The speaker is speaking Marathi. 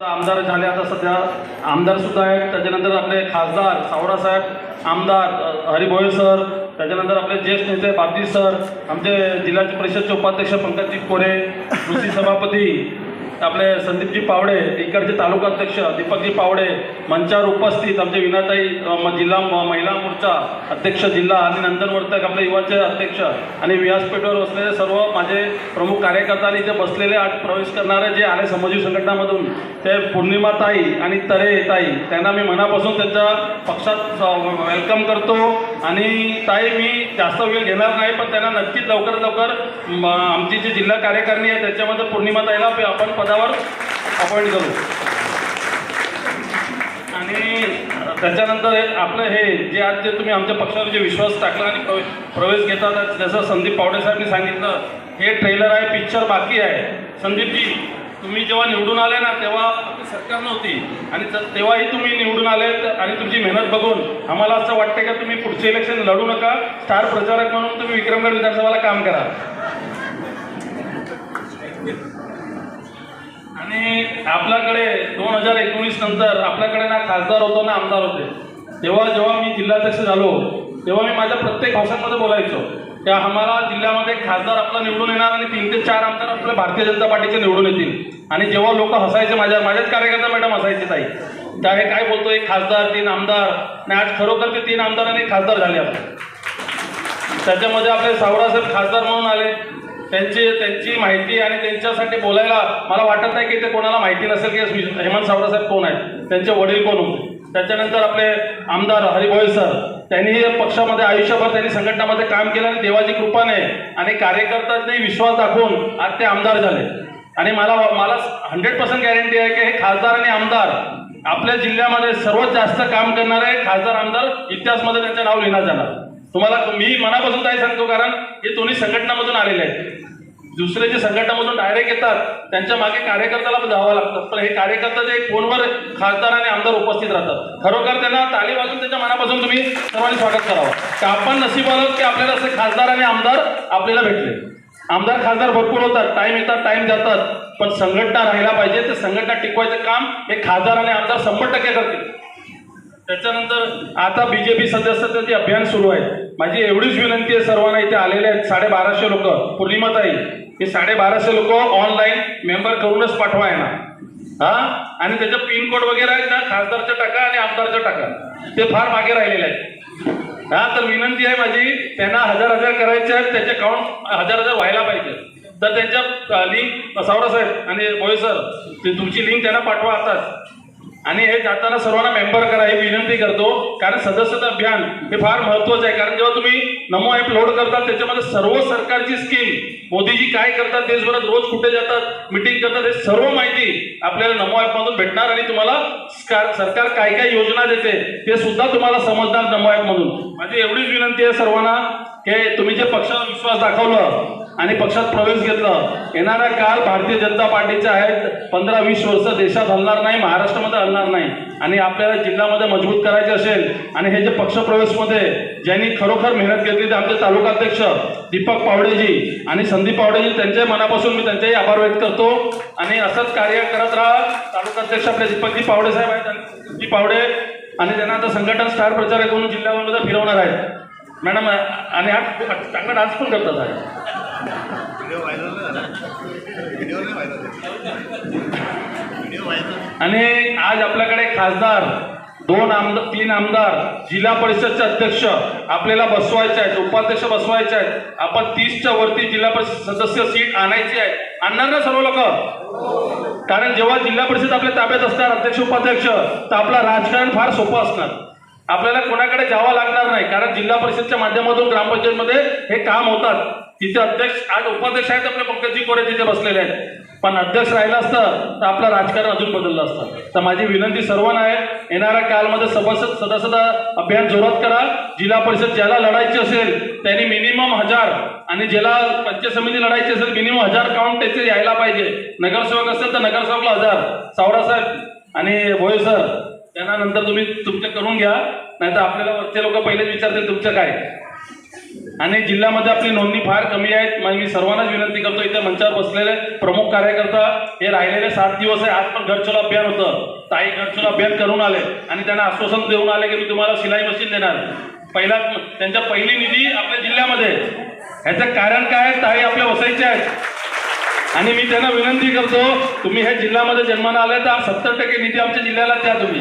आमदार झाले आता सध्या. आमदार सुद्धा आहेत. त्याच्यानंतर आपले खासदार सावरासाहेब आमदार हरिभोळे हरिभोये सर त्याच्यानंतर आपले ज्येष्ठ नेते बापजी सर आमचे जिल्हा परिषदचे उपाध्यक्ष पंकजजी कोरे कृषी सभापती आपले संदीपजी पावडे इकडचे तालुका अध्यक्ष दीपकजी पावडे मंचावर उपस्थित आमचे विनाताई जिल्हा म- महिला मोर्चा अध्यक्ष जिल्हा आणि नंदनवर्तक आपले युवाचे अध्यक्ष आणि व्यासपीठावर बसलेले सर्व माझे प्रमुख कार्यकर्ता आणि इथे बसलेले आज प्रवेश करणारे जे आले समाजी संघटनामधून ते पौर्णिमाताई आणि तरे ताई त्यांना मी मनापासून त्यांच्या पक्षात वेलकम करतो. आणि ताई मी जास्त वेळ घेणार नाही पण त्यांना नक्कीच लवकरात लवकर आमची जी जिल्हा कार्यकारिणी आहे त्याच्यामध्ये पौर्णिमा ताईला आपण पदावर अपॉइंट करू. आणि त्याच्यानंतर हे आपलं हे जे आज जे तुम्ही आमच्या पक्षावर जे विश्वास टाकला आणि प्रवेश घेतात जसं संदीप पावडे साहेबांनी सांगितलं हे ट्रेलर आहे पिक्चर बाकी आहे. संदीपजी तुम्ही जेव्हा निवडून आले ना तेव्हा सरकार नव्हती. आणि तेव्हाही तुम्ही निवडून आले आणि तुमची मेहनत बघून आम्हाला असं वाटतं का तुम्ही पुढचे इलेक्शन लढू नका स्टार प्रचारक म्हणून तुम्ही विक्रमगड विधानसभाला काम करा. आणि आपल्याकडे दोन हजार एकोणीस नंतर आपल्याकडे ना खासदार होतो ना आमदार होते. तेव्हा जेव्हा मी जिल्हाध्यक्ष झालो तेव्हा मी माझ्या प्रत्येक भाषांमध्ये बोलायचो. त्या आम्हाला जिल्ह्यामध्ये खासदार आपला निवडून येणार आणि तीन ते चार आमदार आपल्या भारतीय जनता पार्टीचे निवडून येतील. आणि जेव्हा लोक हसायचे माझ्या माझ्याच कार्यकर्ता मॅडम हसायचे ताई. त्या हे काय बोलतो एक खासदार तीन आमदार. आणि आज खरोखर ते तीन आमदार आणि एक खासदार झाले आपले त्याच्यामध्ये आपले सावरासाहेब खासदार म्हणून आले. त्यांची त्यांची माहिती आणि त्यांच्यासाठी बोलायला मला वाटत नाही की ते कोणाला माहिती नसेल की हेमंत सावरासाहेब कोण आहेत? त्यांचे वडील कोण होते? त्याच्यानंतर आपले आमदार हरिभोई सर त्यांनी पक्षामध्ये आयुष्यभर त्यांनी संघटनामध्ये काम केलं आणि देवाची कृपाने आणि कार्यकर्त्यांनी विश्वास दाखवून आज ते आमदार झाले. आणि मला मला हंड्रेड पर्सेंट गॅरंटी आहे की हे खासदार आणि आमदार आपल्या जिल्ह्यामध्ये सर्वात जास्त काम करणारे खासदार आमदार इतिहासमध्ये त्यांचं नाव लिहिण्यात जाणार. तुम्हाला मी मनापासून काही सांगतो कारण हे दोन्ही संघटनामधून आलेले आहेत. दुसरे जे संघटनामधून डायरेक्ट येतात त्यांच्या मागे कार्यकर्त्याला पण जावं लागतं. पण हे कार्यकर्ता जे फोनवर खासदार आणि आमदार उपस्थित राहतात. खरोखर त्यांना ताली वाजून त्यांच्या मनापासून तुम्ही सर्वांनी स्वागत करावं. की आपण नसीब आहोत की आपल्याला असे खासदार आणि आमदार आपल्याला भेटले. आमदार खासदार भरपूर होतात. टाइम येतात टाइम जातात. पण संघटना राहायला पाहिजे. ते संघटना टिकवायचं काम हे खासदार आणि आमदार शंभर टक्के करतील. त्याच्यानंतर आता बीजेपी सदस्यत्वाचे अभियान सुरू आहे. माझी एवढीच विनंती आहे सर्वांना इथे आलेले आहेत साडेबाराशे लोक. पूर्णिमाताई हे साडेबाराशे लोक ऑनलाईन मेंबर करूनच पाठवा आहे ना हा? आणि त्याचं पिनकोड वगैरे आहेत ना खासदारचं टाका आणि आमदारचं टाका. ते फार मागे राहिलेले आहेत. हा तर विनंती आहे माझी त्यांना हजार हजार करायचे आहेत त्याचे अकाउंट हजार हजार व्हायला पाहिजे. तर त्यांच्या लिंक सावरासाहेब आणि बोये सर ते तुमची लिंक त्यांना पाठवा आताच. आणि हे जाताना सर्वांना मेंबर करा हे विनंती करतो. कारण सदस्यता अभियान हे फार महत्वाचं आहे. कारण जेव्हा तुम्ही नमो ॲप लोड करतात त्याच्यामध्ये सर्व सरकारची स्कीम मोदीजी काय करतात देशभरात रोज कुठे जातात मिटिंग करतात हे सर्व माहिती आपल्याला नमो ॲप मधून भेटणार आणि तुम्हाला सरकार काय काय योजना देते ते सुद्धा तुम्हाला समजणार नमो ॲप मधून. माझी एवढीच विनंती आहे सर्वांना हे तुम्ही जे पक्षावर विश्वास दाखवलं आणि पक्षात प्रवेश घेतला. येणारा काल भारतीय जनता पार्टीचे आहेत. पंधरा वीस वर्ष देशात हलणार नाही महाराष्ट्रामध्ये हलणार नाही. आणि आपल्याला जिल्ह्यामध्ये मजबूत करायचे असेल आणि हे जे पक्षप्रवेशमध्ये ज्यांनी खरोखर मेहनत घेतली ते आमचे तालुका अध्यक्ष दीपक पावडेजी आणि संदीप पावडेजी त्यांच्याही मनापासून मी त्यांचेही आभार व्यक्त करतो. आणि असंच कार्य करत राहा. तालुका अध्यक्ष आपले दीपकजी पावडे साहेब आहेत पावडे आणि त्यांना आता संघटन स्टार प्रचारक म्हणून जिल्ह्यामध्ये फिरवणार आहेत. मॅडम आणि हा चांगला डान्स पण करतात आहे व्हिडिओ व्हायरल झाला व्हिडिओ नाही व्हायरल व्हिडिओ व्हायरल आणि आज आपल्याकडे खासदार दोन आमदार तीन आमदार जिल्हा परिषदचे अध्यक्ष आपल्याला बसवायचे आहेत उपाध्यक्ष बसवायचे आहेत. आपण तीसच्या वरती जिल्हा परिषद सदस्य सीट आणायची आहे. आणणार ना सर्व लोक? कारण जेव्हा जिल्हा परिषद आपल्या ताब्यात असणार अध्यक्ष उपाध्यक्ष तर आपलं राजकारण फार सोपं असणार. आपल्याला कोणाकडे जावं लागणार नाही कारण जिल्हा परिषदच्या माध्यमातून ग्रामपंचायतमध्ये हे काम होतात. तिथे अध्यक्ष आज उपाध्यक्ष आहेत आपले पंकजी कोरे तिथे बसलेले आहेत. पण अध्यक्ष राहिलं असतं तर आपलं राजकारण अजून बदललं असतं. तर माझी विनंती सर्वांना आहे येणाऱ्या कालमध्ये सभासद सदासदा अभियान जोरात करा जिल्हा परिषद ज्याला लढायची असेल त्यांनी मिनिमम हजार आणि ज्याला पंचायत समिती लढायची असेल मिनिमम हजार काउंट त्याचे यायला पाहिजे. नगरसेवक असेल तर नगरसेवकला हजार. सावरासाहेब आणि भोये सर त्यांना नंतर तुम्ही तुमचं करून घ्या. नाहीतर आपल्याला वरचे लोक पहिलेच विचारतील तुमचं काय? आणि जिल्ह्यामध्ये आपली नोंदणी फार कमी आहे. मग मी सर्वांनाच विनंती करतो इथे मंचावर बसलेले प्रमुख कार्यकर्ता हे राहिलेले सात दिवस आहे. आज पण घरचोला अभियान होतं. ताई घरचोला अभियान करून आले आणि त्यांना आश्वासन देऊन आले की मी तुम्हाला सिलाई मशीन देणार. पहिला त्यांच्या पहिली निधी आपल्या जिल्ह्यामध्ये. ह्याचं कारण काय आहे? ताई आपल्या वसायचे आहेत. आणि मी त्यांना विनंती करतो तुम्ही हे जिल्ह्यामध्ये जन्माला आले तर सत्तर टक्के निधी आमच्या जिल्ह्याला द्या तुम्ही.